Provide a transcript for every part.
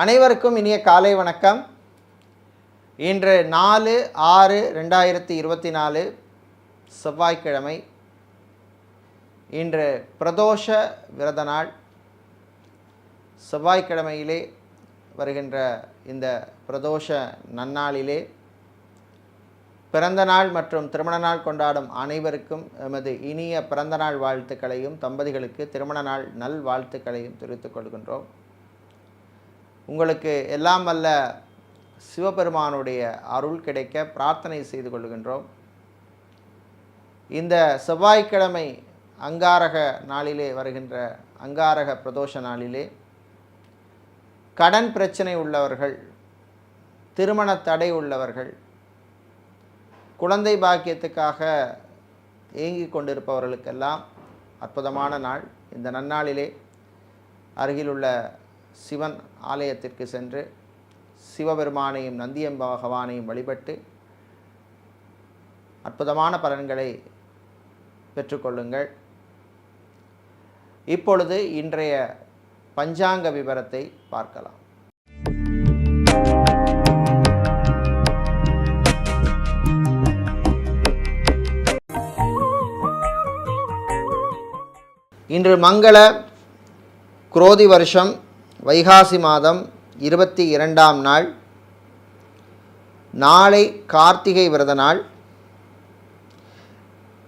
அனைவருக்கும் இனிய காலை வணக்கம். இன்று நாலு ஆறு ரெண்டாயிரத்தி இருபத்தி நாலு செவ்வாய்க்கிழமை. இன்று பிரதோஷ விரத நாள். செவ்வாய்க்கிழமையிலே வருகின்ற இந்த பிரதோஷ நன்னாளிலே பிறந்த நாள் மற்றும் திருமண நாள் கொண்டாடும் அனைவருக்கும் எமது இனிய பிறந்த நாள் வாழ்த்துக்களையும் தம்பதிகளுக்கு திருமண நாள் நல் வாழ்த்துக்களையும் தெரிவித்துக் கொள்கின்றோம். உங்களுக்கு எல்லாம் வல்ல சிவபெருமானுடைய அருள் கிடைக்க பிரார்த்தனை செய்து கொள்கின்றோம் இந்த செவ்வாய்க்கிழமை அங்காரக நாளிலே வருகின்ற அங்காரக பிரதோஷ நாளிலே கடன் பிரச்சனை உள்ளவர்கள் திருமண தடை உள்ளவர்கள் குழந்தை பாக்கியத்துக்காக ஏங்கி கொண்டிருப்பவர்களுக்கெல்லாம் அற்புதமான நாள். இந்த நன்னாளிலே அருகிலுள்ள சிவன் ஆலயத்திற்கு சென்று சிவபெருமானையும் நந்தியம் பகவானையும் வழிபட்டு அற்புதமான பலன்களை பெற்றுக்கொள்ளுங்கள். இப்பொழுது இன்றைய பஞ்சாங்க விவரத்தை பார்க்கலாம். இன்று மங்கள குரோதி வருஷம் வைகாசி மாதம் இருபத்தி இரண்டாம் நாள். நாளை கார்த்திகை விரத நாள்.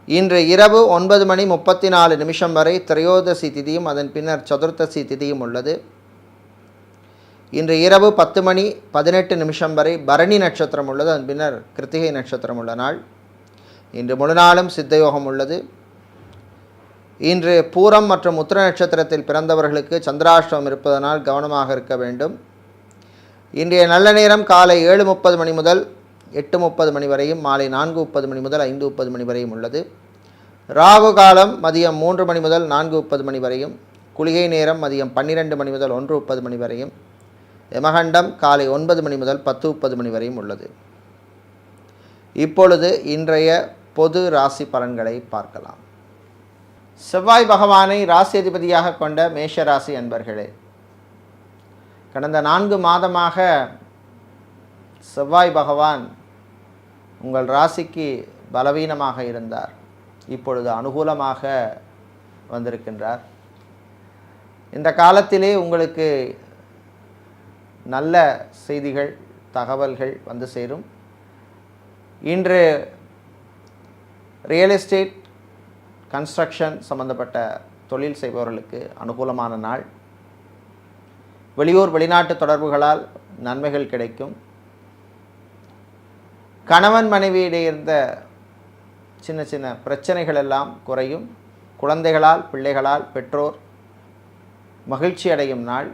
இன்று இரவு ஒன்பது மணி முப்பத்தி நாலு நிமிஷம் வரை திரையோதசி திதியும் அதன் பின்னர் சதுர்த்தசி திதியும் உள்ளது. இன்று இரவு பத்து மணி பதினெட்டு நிமிஷம் வரை பரணி நட்சத்திரம் உள்ளது அதன் பின்னர் கிருத்திகை நட்சத்திரம் உள்ள நாள். இன்று முழு நாளும் சித்தயோகம் உள்ளது. இன்று பூரம் மற்றும் உத்திர நட்சத்திரத்தில் பிறந்தவர்களுக்கு சந்திராஷ்டமம் இருப்பதனால் கவனமாக இருக்க வேண்டும். இன்றைய நல்ல நேரம் காலை ஏழு முப்பது மணி முதல் எட்டு முப்பது மணி வரையும் மாலை நான்கு முப்பது மணி முதல் ஐந்து முப்பது மணி வரையும் உள்ளது. ராகு காலம் மதியம் மூன்று மணி முதல் நான்கு முப்பது மணி வரையும் குளிகை நேரம் மதியம் பன்னிரெண்டு மணி முதல் ஒன்று முப்பது மணி வரையும் யமகண்டம் காலை ஒன்பது மணி முதல் பத்து முப்பது மணி வரையும் உள்ளது. இப்பொழுது இன்றைய பொது ராசி பலன்களை பார்க்கலாம். செவ்வாய் பகவானை ராசி அதிபதியாக கொண்ட மேஷ ராசி அன்பர்களே கடந்த நான்கு மாதமாக செவ்வாய் பகவான் உங்கள் ராசிக்கு பலவீனமாக இருந்தார். இப்பொழுது அனுகூலமாக வந்திருக்கின்றார். இந்த காலத்திலே உங்களுக்கு நல்ல செய்திகள் தகவல்கள் வந்து சேரும். இன்று ரியல் எஸ்டேட் கன்ஸ்ட்ரக்ஷன் சம்பந்தப்பட்ட தொழில் செய்பவர்களுக்கு அனுகூலமான நாள். வெளியூர் வெளிநாட்டு தொடர்புகளால் நன்மைகள் கிடைக்கும். கணவன் மனைவியிடையே இருந்த சின்ன சின்ன பிரச்சனைகள் எல்லாம் குறையும். குழந்தைகளால் பிள்ளைகளால் பெற்றோர் மகிழ்ச்சி அடையும் நாள்.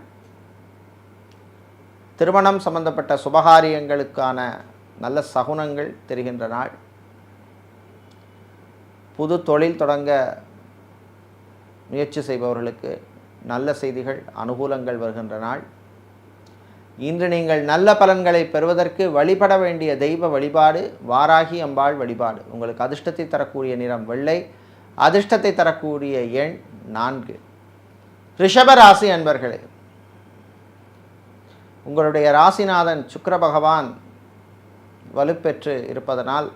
திருமணம் சம்பந்தப்பட்ட சுபகாரியங்களுக்கான நல்ல சகுனங்கள் தெரிகின்ற நாள். புது தொழில் தொடங்க முயற்சி செய்பவர்களுக்கு நல்ல செய்திகள் அனுகூலங்கள் வருகின்ற நாள். இன்று நீங்கள் நல்ல பலன்களை பெறுவதற்கு வழிபட வேண்டிய தெய்வ வழிபாடு வாராகி அம்பாள் வழிபாடு. உங்களுக்கு அதிர்ஷ்டத்தை தரக்கூடிய நிறம் வெள்ளை அதிர்ஷ்டத்தை தரக்கூடிய எண் நான்கு. ரிஷப ராசி அன்பர்களே உங்களுடைய ராசிநாதன் சுக்கர பகவான் வலுப்பெற்று இருப்பதனால்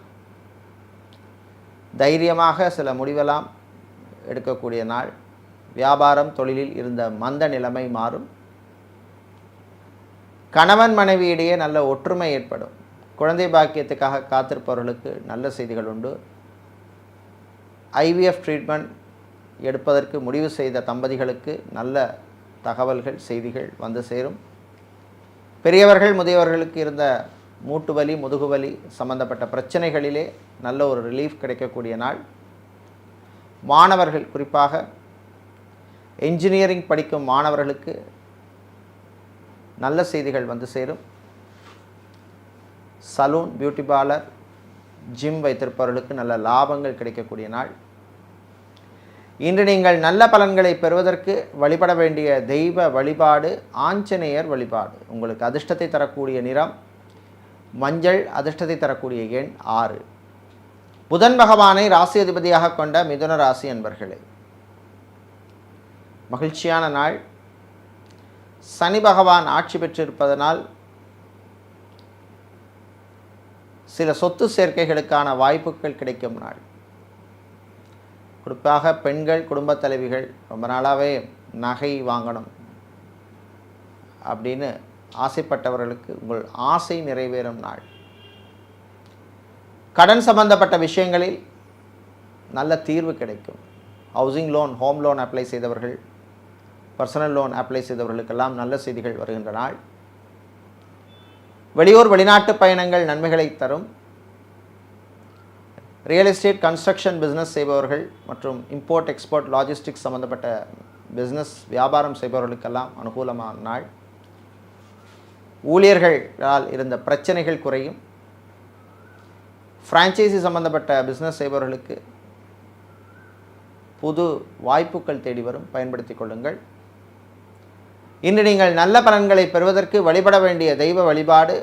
தைரியமாக சில முடிவெல்லாம் எடுக்கக்கூடிய நாள். வியாபாரம் தொழிலில் இருந்த மந்த நிலைமை மாறும். கணவன் மனைவியிடையே நல்ல ஒற்றுமை ஏற்படும். குழந்தை பாக்கியத்துக்காக காத்திருப்பவர்களுக்கு நல்ல செய்திகள் உண்டு. ஐவிஎஃப் ட்ரீட்மெண்ட் எடுப்பதற்கு முடிவு செய்த தம்பதிகளுக்கு நல்ல தகவல்கள் செய்திகள் வந்து சேரும். பெரியவர்கள் முதியவர்களுக்கு இருந்த மூட்டு வலி முதுகுவலி சம்பந்தப்பட்ட பிரச்சனைகளிலே நல்ல ஒரு ரிலீஃப் கிடைக்கக்கூடிய நாள். மாணவர்கள் குறிப்பாக என்ஜினியரிங் படிக்கும் மாணவர்களுக்கு நல்ல செய்திகள் வந்து சேரும். சலூன் பியூட்டி பார்லர் ஜிம் வைத்திருப்பவர்களுக்கு நல்ல லாபங்கள் கிடைக்கக்கூடிய நாள். இன்று நீங்கள் நல்ல பலன்களை பெறுவதற்கு வழிபட வேண்டிய தெய்வ வழிபாடு ஆஞ்சநேயர் வழிபாடு. உங்களுக்கு அதிர்ஷ்டத்தை தரக்கூடிய நிறம் மஞ்சள் அதிர்ஷ்டத்தை தரக்கூடிய எண் ஆறு. புதன் பகவானை ராசி அதிபதியாக கொண்ட மிதுன ராசி என்பர்களே மகிழ்ச்சியான நாள். சனி பகவான் ஆட்சி பெற்றிருப்பதனால் சில சொத்து சேர்க்கைகளுக்கான வாய்ப்புகள் கிடைக்கும் நாள். குறிப்பாக பெண்கள் குடும்பத் தலைவிகள் ரொம்ப நாளாகவே நகை வாங்கணும் அப்படின்னு ஆசைப்பட்டவர்களுக்கு உங்கள் ஆசை நிறைவேறும் நாள். கடன் சம்பந்தப்பட்ட விஷயங்களில் நல்ல தீர்வு கிடைக்கும். Housing loan home loan apply செய்தவர்கள் பர்சனல் லோன் அப்ளை செய்தவர்களுக்கெல்லாம் நல்ல செய்திகள் வருகின்ற நாள். வெளியூர் வெளிநாட்டு பயணங்கள் நன்மைகளை தரும். ரியல் எஸ்டேட் கன்ஸ்ட்ரக்ஷன் பிஸ்னஸ் செய்பவர்கள் மற்றும் இம்போர்ட் எக்ஸ்போர்ட் லாஜிஸ்டிக்ஸ் சம்பந்தப்பட்ட பிஸ்னஸ் வியாபாரம் செய்பவர்களுக்கெல்லாம் அனுகூலமான நாள். ஊழியர்களால் இருந்த பிரச்சனைகள் குறையும். ஃப்ரான்ச்சைசி சம்பந்தப்பட்ட பிஸ்னஸ் செய்பவர்களுக்கு புது வாய்ப்புகள் தேடி வரும். பயன்படுத்திக் கொள்ளுங்கள். இன்று நீங்கள் நல்ல பலன்களை பெறுவதற்கு வழிபட வேண்டிய தெய்வ வழிபாடு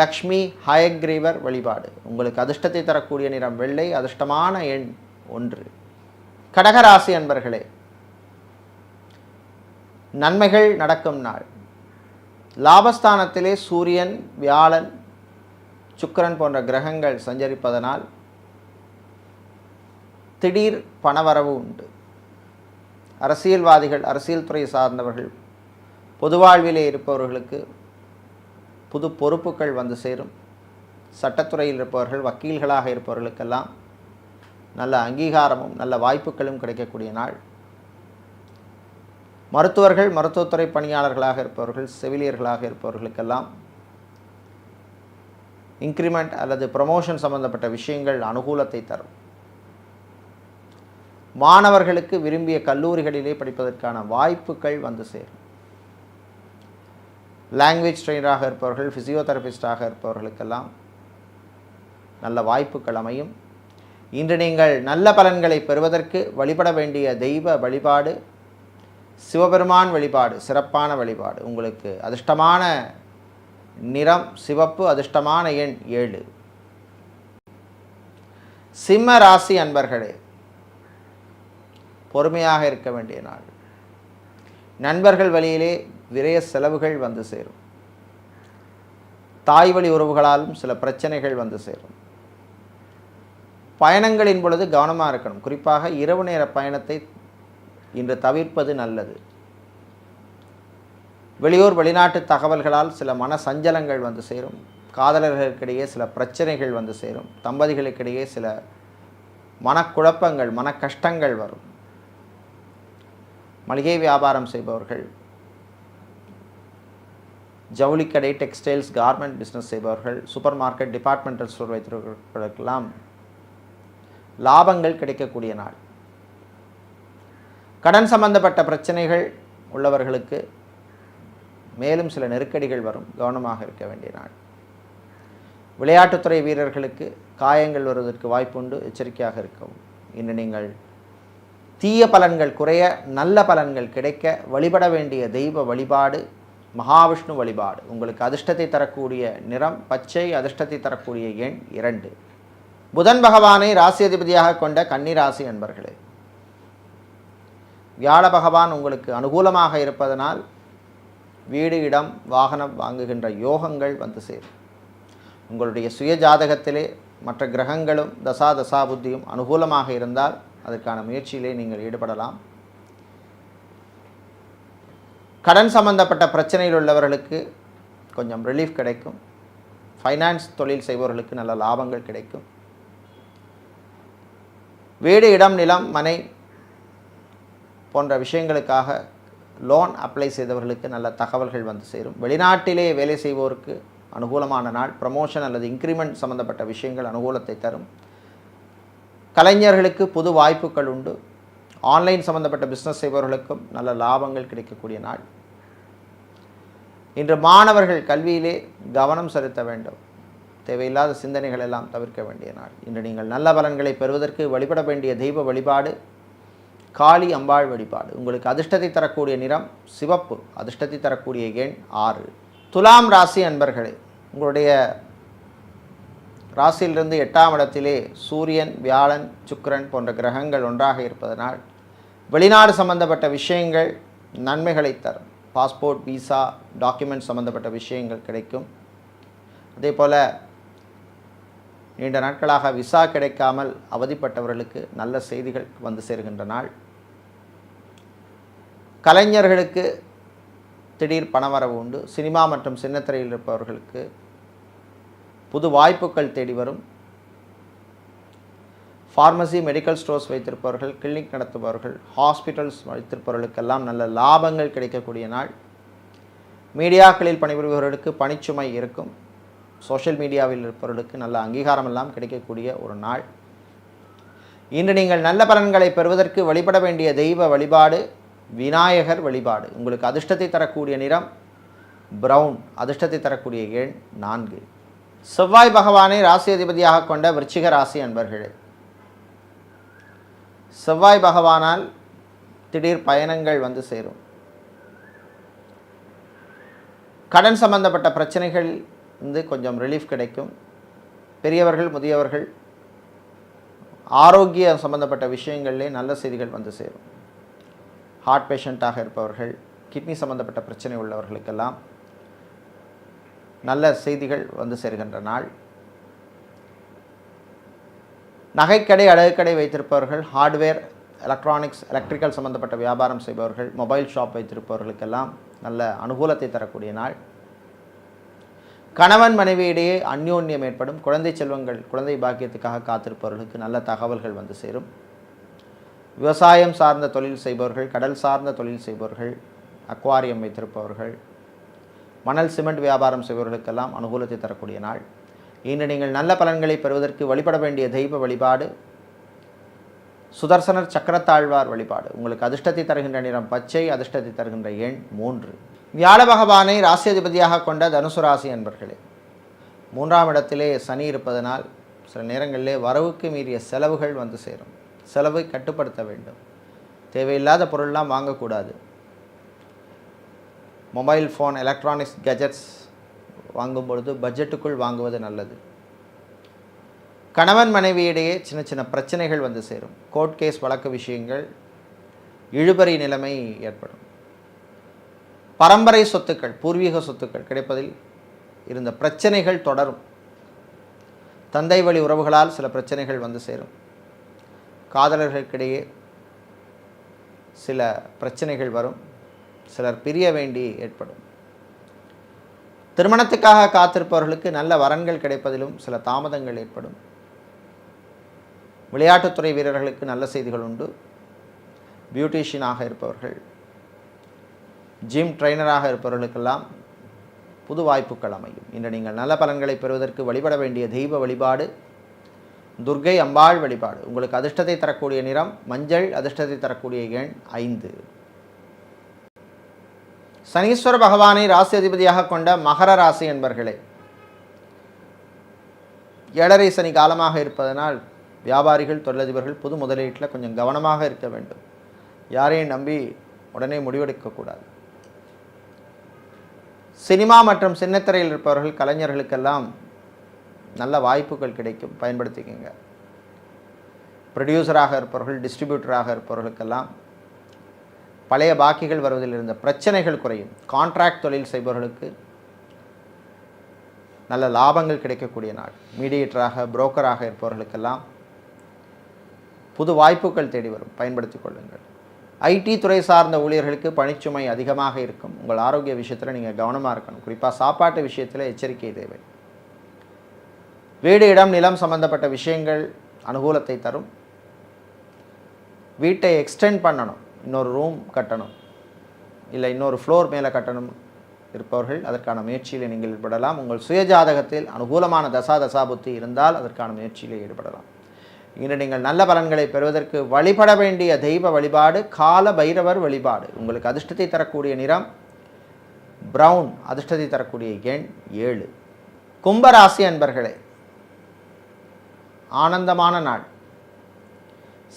லக்ஷ்மி ஹயக்ரீவர் வழிபாடு. உங்களுக்கு அதிர்ஷ்டத்தை தரக்கூடிய நிறம் வெள்ளை அதிர்ஷ்டமான எண் ஒன்று. கடகராசி அன்பர்களே நன்மைகள் நடக்கும் நாள். லாபஸ்தானத்திலே சூரியன் வியாழன் சுக்கரன் போன்ற கிரகங்கள் சஞ்சரிப்பதனால் திடீர் பணவரவு உண்டு. அரசியல்வாதிகள் அரசியல் துறை சார்ந்தவர்கள் பொது வாழ்விலே இருப்பவர்களுக்கு புது பொறுப்புகள் வந்து சேரும். சட்டத்துறையில் இருப்பவர்கள் வக்கீல்களாக இருப்பவர்களுக்கெல்லாம் நல்ல அங்கீகாரமும் நல்ல வாய்ப்புகளும் கிடைக்கக்கூடிய நாள். மருத்துவர்கள் மருத்துவத்துறை பணியாளர்களாக இருப்பவர்கள் செவிலியர்களாக இருப்பவர்களுக்கெல்லாம் இன்க்ரிமெண்ட் அல்லது ப்ரமோஷன் சம்பந்தப்பட்ட விஷயங்கள் அனுகூலத்தை தரும். மாணவர்களுக்கு விரும்பிய கல்லூரிகளிலே படிப்பதற்கான வாய்ப்புகள் வந்து சேரும். லாங்குவேஜ் ட்ரெயினராக இருப்பவர்கள் ஃபிசியோதெரபிஸ்டாக இருப்பவர்களுக்கெல்லாம் நல்ல வாய்ப்புகள் அமையும். இன்று நீங்கள் நல்ல பலன்களை பெறுவதற்கு வழிபட வேண்டிய தெய்வ வழிபாடு சிவபெருமான் வழிபாடு சிறப்பான வழிபாடு. உங்களுக்கு அதிர்ஷ்டமான நிறம் சிவப்பு அதிர்ஷ்டமான எண் ஏழு. சிம்ம ராசி அன்பர்களே பொறுமையாக இருக்க வேண்டிய நாள். நண்பர்கள் வழியிலே விரைய செலவுகள் வந்து சேரும். தாய் வழி உறவுகளாலும் சில பிரச்சனைகள் வந்து சேரும். பயணங்களின் பொழுது கவனமாக இருக்கணும். குறிப்பாக இரவு நேர பயணத்தை இன்று தவிர்ப்பது நல்லது. வெளியூர் வெளிநாட்டு தகவல்களால் சில மன சஞ்சலங்கள் வந்து சேரும். காதலர்களுக்கிடையே சில பிரச்சனைகள் வந்து சேரும். தம்பதிகளுக்கிடையே சில மனக்குழப்பங்கள் மன கஷ்டங்கள் வரும். மளிகை வியாபாரம் செய்பவர்கள் ஜவுளிக்கடை டெக்ஸ்டைல்ஸ் கார்மெண்ட் பிஸ்னஸ் செய்பவர்கள் சூப்பர் மார்க்கெட் டிபார்ட்மெண்டல் ஸ்டோர் வைத்திருக்கிறவர்களுக்கெல்லாம் லாபங்கள் கிடைக்கக்கூடிய நாள். கடன் சம்பந்தப்பட்ட பிரச்சனைகள் உள்ளவர்களுக்கு மேலும் சில நெருக்கடிகள் வரும். கவனமாக இருக்க வேண்டிய நாள். விளையாட்டுத்துறை வீரர்களுக்கு காயங்கள் வருவதற்கு வாய்ப்புண்டு. எச்சரிக்கையாக இருக்கவும். இன்று நீங்கள் தீய பலன்கள் குறைய நல்ல பலன்கள் கிடைக்க வழிபட வேண்டிய தெய்வ வழிபாடு மகாவிஷ்ணு வழிபாடு. உங்களுக்கு அதிர்ஷ்டத்தை தரக்கூடிய நிறம் பச்சை அதிர்ஷ்டத்தை தரக்கூடிய எண் இரண்டு. புதன் பகவானை ராசி அதிபதியாக கொண்ட கன்னிராசி அன்பர்களே வியாழ பகவான் உங்களுக்கு அனுகூலமாக இருப்பதனால் வீடு இடம் வாகனம் வாங்குகின்ற யோகங்கள் வந்து சேரும். உங்களுடைய சுய ஜாதகத்திலே மற்ற கிரகங்களும் தசா தசா புத்தியும் அனுகூலமாக இருந்தால் அதற்கான முயற்சியிலே நீங்கள் ஈடுபடலாம். கடன் சம்பந்தப்பட்ட பிரச்சனையில் உள்ளவர்களுக்கு கொஞ்சம் ரிலீஃப் கிடைக்கும். ஃபைனான்ஸ் தொழில் செய்பவர்களுக்கு நல்ல லாபங்கள் கிடைக்கும். வீடு இடம் நிலம் மனை போன்ற விஷயங்களுக்காக லோன் அப்ளை செய்தவர்களுக்கு நல்ல தகவல்கள் வந்து சேரும். வெளிநாட்டிலே வேலை செய்வோருக்கு அனுகூலமான நாள் ப்ரமோஷன் அல்லது இன்க்ரிமெண்ட் சம்பந்தப்பட்ட விஷயங்கள் அனுகூலத்தை தரும். கலைஞர்களுக்கு புது வாய்ப்புகள் உண்டு. ஆன்லைன் சம்பந்தப்பட்ட பிஸ்னஸ் செய்பவர்களுக்கும் நல்ல லாபங்கள் கிடைக்கக்கூடிய நாள். இன்று மாணவர்கள் கல்வியிலே கவனம் செலுத்த வேண்டும். தேவையில்லாத சிந்தனைகள் எல்லாம் தவிர்க்க வேண்டிய நாள். இன்று நீங்கள் நல்ல பலன்களை பெறுவதற்கு வழிபட வேண்டிய தெய்வ வழிபாடு காளி அம்பாள் வழிபாடு. உங்களுக்கு அதிர்ஷ்டத்தை தரக்கூடிய நிறம் சிவப்பு அதிர்ஷ்டத்தை தரக்கூடிய எண் ஆறு. துலாம் ராசி அன்பர்களே உங்களுடைய ராசியிலிருந்து எட்டாம் இடத்திலே சூரியன் வியாழன் சுக்கரன் போன்ற கிரகங்கள் ஒன்றாக இருப்பதனால் வெளிநாடு சம்பந்தப்பட்ட விஷயங்கள் நன்மைகளை தரும். பாஸ்போர்ட் விசா டாக்குமெண்ட் சம்மந்தப்பட்ட விஷயங்கள் கிடைக்கும். அதே போல் நீண்ட நாட்களாக விசா கிடைக்காமல் அவதிப்பட்டவர்களுக்கு நல்ல செய்திகள் வந்து சேர்கின்ற நாள். கலைஞர்களுக்கு திடீர் பணவரவு உண்டு. சினிமா மற்றும் சின்னத்திரையில் இருப்பவர்களுக்கு புது வாய்ப்புகள் தேடி வரும். ஃபார்மசி மெடிக்கல் ஸ்டோர்ஸ் வைத்திருப்பவர்கள் கிளினிக் நடத்துபவர்கள் ஹாஸ்பிட்டல்ஸ் வைத்திருப்பவர்களுக்கெல்லாம் நல்ல லாபங்கள் கிடைக்கக்கூடிய நாள். மீடியாக்களில் பணிபுரிபவர்களுக்கு பணிச்சுமை இருக்கும். சோஷியல் மீடியாவில் இருப்பவர்களுக்கு நல்ல அங்கீகாரம் எல்லாம் கிடைக்கக்கூடிய ஒரு நாள். இன்று நீங்கள் நல்ல பலன்களை பெறுவதற்கு வழிபட வேண்டிய தெய்வ வழிபாடு விநாயகர் வழிபாடு. உங்களுக்கு அதிர்ஷ்டத்தை தரக்கூடிய நிறம் பிரவுன் அதிர்ஷ்டத்தை தரக்கூடிய எண் நான்கு. செவ்வாய் பகவானை ராசி அதிபதியாக கொண்ட விருச்சிக ராசி அன்பர்களே செவ்வாய் பகவானால் திடீர் பயணங்கள் வந்து சேரும். கடன் சம்பந்தப்பட்ட பிரச்சனைகள் வந்து கொஞ்சம் ரிலீஃப் கிடைக்கும். பெரியவர்கள் முதியவர்கள் ஆரோக்கிய சம்பந்தப்பட்ட விஷயங்களிலே நல்ல செய்திகள் வந்து சேரும். ஹார்ட் பேஷண்ட்டாக இருப்பவர்கள் கிட்னி சம்பந்தப்பட்ட பிரச்சனை உள்ளவர்களுக்கெல்லாம் நல்ல செய்திகள் வந்து சேர்கின்ற நாள். நகைக்கடை அழகுக்கடை வைத்திருப்பவர்கள் ஹார்ட்வேர் எலக்ட்ரானிக்ஸ் எலக்ட்ரிக்கல் சம்பந்தப்பட்ட வியாபாரம் செய்பவர்கள் மொபைல் ஷாப் வைத்திருப்பவர்களுக்கெல்லாம் நல்ல அனுகூலத்தை தரக்கூடிய நாள். கணவன் மனைவியிடையே அந்யோன்யம் ஏற்படும். குழந்தை செல்வங்கள் குழந்தை பாக்கியத்துக்காக காத்திருப்பவர்களுக்கு நல்ல தகவல்கள் வந்து சேரும். விவசாயம் சார்ந்த தொழில் செய்பவர்கள் கடல் சார்ந்த தொழில் செய்பவர்கள் அக்வாரியம் வைத்திருப்பவர்கள் மணல் சிமெண்ட் வியாபாரம் செய்பவர்களுக்கெல்லாம் அனுகூலத்தை தரக்கூடிய நாள். இன்று நீங்கள் நல்ல பலன்களை பெறுவதற்கு வழிபட வேண்டிய தெய்வ வழிபாடு சுதர்சனர் சக்கரத்தாழ்வார் வழிபாடு. உங்களுக்கு அதிர்ஷ்டத்தை தருகின்ற நிறம் பச்சை அதிர்ஷ்டத்தை தருகின்ற எண் மூன்று. வியாழ பகவானை ராசி அதிபதியாக கொண்ட தனுசு ராசி என்பர்களே மூன்றாம் இடத்திலே சனி இருப்பதனால் சில நேரங்களிலே வரவுக்கு மீறிய செலவுகள் வந்து சேரும். செலவை கட்டுப்படுத்த வேண்டும். தேவையில்லாத பொருள்லாம் வாங்கக்கூடாது. மொபைல் ஃபோன் எலக்ட்ரானிக்ஸ் கெஜெட்ஸ் வாங்கும் பொழுது பட்ஜெட்டுக்குள் வாங்குவது நல்லது. கணவன் மனைவியிடையே சின்ன சின்ன பிரச்சனைகள் வந்து சேரும். கோர்ட் கேஸ் வழக்கு விஷயங்கள் இழுபறி நிலைமை ஏற்படும். பரம்பரை சொத்துக்கள் பூர்வீக சொத்துக்கள் கிடைப்பதில் இருந்த பிரச்சனைகள் தொடரும். தந்தை வழி உறவுகளால் சில பிரச்சனைகள் வந்து சேரும். காதலர்களுக்கிடையே சில பிரச்சனைகள் வரும். சிலர் பிரிய வேண்டி ஏற்படும். திருமணத்துக்காக காத்திருப்பவர்களுக்கு நல்ல வரன்கள் கிடைப்பதிலும் சில தாமதங்கள் ஏற்படும். விளையாட்டுத்துறை வீரர்களுக்கு நல்ல செய்திகள் உண்டு. பியூட்டிஷியனாக இருப்பவர்கள் ஜிம் ட்ரைனராக இருப்பவர்களுக்கெல்லாம் புது வாய்ப்புகள் அமையும். இன்று நீங்கள் நல்ல பலன்களை பெறுவதற்கு வழிபட வேண்டிய தெய்வ வழிபாடு துர்கை அம்பாள் வழிபாடு. உங்களுக்கு அதிர்ஷ்டத்தை தரக்கூடிய நிறம் மஞ்சள் அதிர்ஷ்டத்தை தரக்கூடிய எண் ஐந்து. சனீஸ்வர பகவானை ராசி அதிபதியாக கொண்ட மகர ராசி என்பர்களே ஏழரை சனி காலமாக இருப்பதனால் வியாபாரிகள் தொழிலதிபர்கள் புது முதலீட்டில் கொஞ்சம் கவனமாக இருக்க வேண்டும். யாரையும் நம்பி உடனே முடிவெடுக்கக்கூடாது. சினிமா மற்றும் சின்னத்திரையில் இருப்பவர்கள் கலைஞர்களுக்கெல்லாம் நல்ல வாய்ப்புகள் கிடைக்கும். பயன்படுத்திக்கோங்க. ப்ரொடியூசராக இருப்பவர்கள் டிஸ்ட்ரிபியூட்டராக இருப்பவர்களுக்கெல்லாம் பழைய பாக்கிகள் வருவதில் இருந்த பிரச்சனைகள் குறையும். கான்ட்ராக்ட் தொழில் செய்பவர்களுக்கு நல்ல லாபங்கள் கிடைக்கக்கூடிய நாள். மீடியேட்டராக புரோக்கராக இருப்பவர்களுக்கெல்லாம் புது வாய்ப்புகள் தேடி வரும். பயன்படுத்திக் கொள்ளுங்கள். ஐடி துறை சார்ந்த ஊழியர்களுக்கு பணிச்சுமை அதிகமாக இருக்கும். உங்கள் ஆரோக்கிய விஷயத்தில் நீங்கள் கவனமாக இருக்கணும். குறிப்பாக சாப்பாட்டு விஷயத்தில் எச்சரிக்கை தேவை. வீடு இடம் நிலம் சம்பந்தப்பட்ட விஷயங்கள் அனுகூலத்தை தரும். வீட்டை எக்ஸ்டெண்ட் பண்ணணும். இன்னொரு ரூம் கட்டணும். இல்லை இன்னொரு ஃப்ளோர் மேலே கட்டணும் இருப்பவர்கள் அதற்கான முயற்சியில் நீங்கள் ஈடுபடலாம். உங்கள் சுயஜாதகத்தில் அனுகூலமான தசா தசாபுத்தி இருந்தால் அதற்கான முயற்சியில் ஈடுபடலாம். இன்று நீங்கள் நல்ல பலன்களை பெறுவதற்கு வழிபட வேண்டிய தெய்வ வழிபாடு கால பைரவர் வழிபாடு. உங்களுக்கு அதிர்ஷ்டத்தை தரக்கூடிய நிறம் ப்ரௌன் அதிர்ஷ்டத்தை தரக்கூடிய எண் ஏழு. கும்பராசி அன்பர்களே ஆனந்தமான நாள்.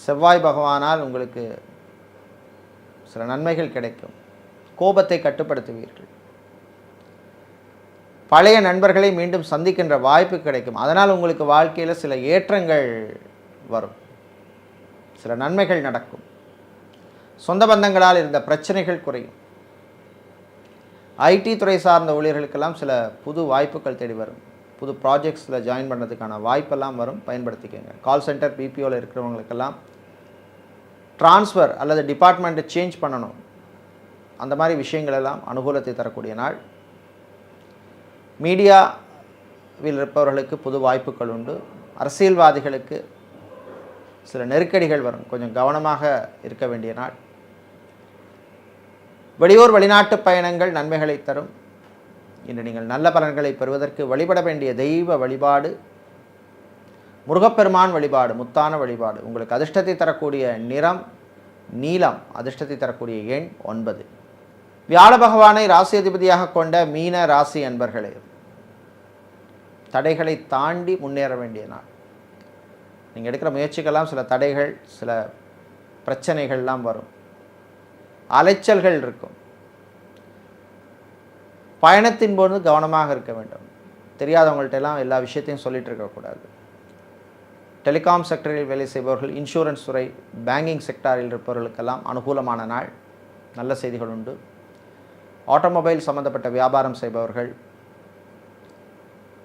செவ்வாய் பகவானால் உங்களுக்கு சில நன்மைகள் கிடைக்கும். கோபத்தை கட்டுப்படுத்துவீர்கள். பழைய நண்பர்களை மீண்டும் சந்திக்கின்ற வாய்ப்பு கிடைக்கும். அதனால் உங்களுக்கு வாழ்க்கையில் சில ஏற்றங்கள் வரும். சில நன்மைகள் நடக்கும். சொந்த பந்தங்களால் இருந்த பிரச்சனைகள் குறையும். ஐடி துறை சார்ந்த ஊழியர்களுக்கெல்லாம் சில புது வாய்ப்புகள் தேடி வரும். புது ப்ராஜெக்ட்ஸில் ஜாயின் பண்ணுறதுக்கான வாய்ப்பெல்லாம் வரும். பயன்படுத்திக்கோங்க. கால் சென்டர் பிபிஓவில் இருக்கிறவங்களுக்கெல்லாம் ட்ரான்ஸ்ஃபர் அல்லது டிபார்ட்மெண்ட்டை சேஞ்ச் பண்ணணும். அந்த மாதிரி விஷயங்கள் எல்லாம் அனுகூலத்தை தரக்கூடிய நாள். மீடியாவில் இருப்பவர்களுக்கு புது வாய்ப்புகள் உண்டு. அரசியல்வாதிகளுக்கு சில நெருக்கடிகள் வரும். கொஞ்சம் கவனமாக இருக்க வேண்டிய நாள். வெளியூர் வெளிநாட்டு பயணங்கள் நன்மைகளை தரும். இன்று நீங்கள் நல்ல பலன்களை பெறுவதற்கு வழிபட வேண்டிய தெய்வ வழிபாடு முருகப்பெருமான் வழிபாடு முத்தான வழிபாடு. உங்களுக்கு அதிர்ஷ்டத்தை தரக்கூடிய நிறம் நீலம் அதிர்ஷ்டத்தை தரக்கூடிய எண் ஒன்பது. வியாழ பகவானை ராசி அதிபதியாக கொண்ட மீன ராசி அன்பர்களே தடைகளை தாண்டி முன்னேற வேண்டிய நாள். நீங்கள் எடுக்கிற முயற்சிக்கெல்லாம் சில தடைகள் சில பிரச்சனைகள்லாம் வரும். அலைச்சல்கள் இருக்கும். பயணத்தின் போது கவனமாக இருக்க வேண்டும். தெரியாதவங்கள்ட்ட எல்லாம் எல்லா விஷயத்தையும் சொல்லிட்டு இருக்கக்கூடாது டெலிகாம் செக்டரில் வேலை செய்பவர்கள் இன்சூரன்ஸ் துறை பேங்கிங் செக்டாரில் இருப்பவர்களுக்கெல்லாம் அனுகூலமான நாள். நல்ல செய்திகள் உண்டு. ஆட்டோமொபைல் சம்மந்தப்பட்ட வியாபாரம் செய்பவர்கள்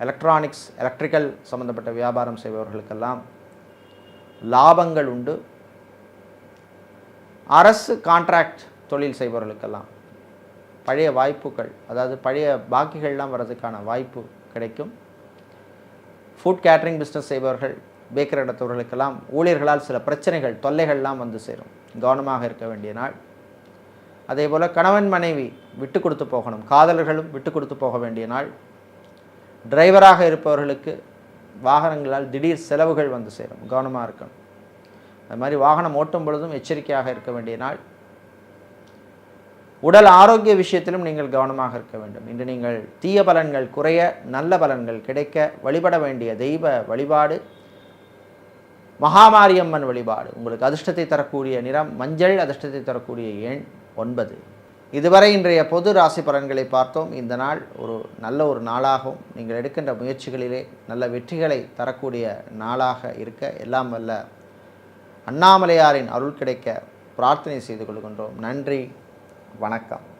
எலக்ட்ரானிக்ஸ் எலக்ட்ரிக்கல் சம்மந்தப்பட்ட வியாபாரம் செய்பவர்களுக்கெல்லாம் லாபங்கள் உண்டு. அரசு கான்ட்ராக்ட் தொழில் செய்பவர்களுக்கெல்லாம் பழைய வாய்ப்புகள் அதாவது பழைய பாக்கிகள்லாம் வர்றதுக்கான வாய்ப்பு கிடைக்கும். ஃபுட் கேட்ரிங் பிஸ்னஸ் செய்பவர்கள் பேக்கரி நடத்தவர்களுக்கெல்லாம் ஊழியர்களால் சில பிரச்சனைகள் தொல்லைகள்லாம் வந்து சேரும். கவனமாக இருக்க வேண்டிய நாள். அதே போல் கணவன் மனைவி விட்டு கொடுத்து போகணும் காதலர்களும் விட்டு கொடுத்து போக வேண்டிய நாள். டிரைவராக இருப்பவர்களுக்கு வாகனங்களால் திடீர் செலவுகள் வந்து சேரும். கவனமாக இருக்கணும். அது மாதிரி வாகனம் ஓட்டும் பொழுதும் எச்சரிக்கையாக இருக்க வேண்டிய நாள். உடல் ஆரோக்கிய விஷயத்திலும் நீங்கள் கவனமாக இருக்க வேண்டும். இன்று நீங்கள் தீய பலன்கள் குறைய நல்ல பலன்கள் கிடைக்க வழிபட வேண்டிய தெய்வ வழிபாடு மகாமாரியம்மன் வழிபாடு உங்களுக்கு அதிர்ஷ்டத்தை தரக்கூடிய நிறம் மஞ்சள் அதிர்ஷ்டத்தை தரக்கூடிய எண் ஒன்பது. இதுவரை இன்றைய பொது ராசி பலன்களை பார்த்தோம். இந்த நாள் ஒரு நல்ல ஒரு நாளாகவும் நீங்கள் எடுக்கின்ற முயற்சிகளிலே நல்ல வெற்றிகளை தரக்கூடிய நாளாக இருக்க எல்லாம் வல்ல அண்ணாமலையாரின் அருள் கிடைக்க பிரார்த்தனை செய்து கொள்கின்றோம். நன்றி. வணக்கம்.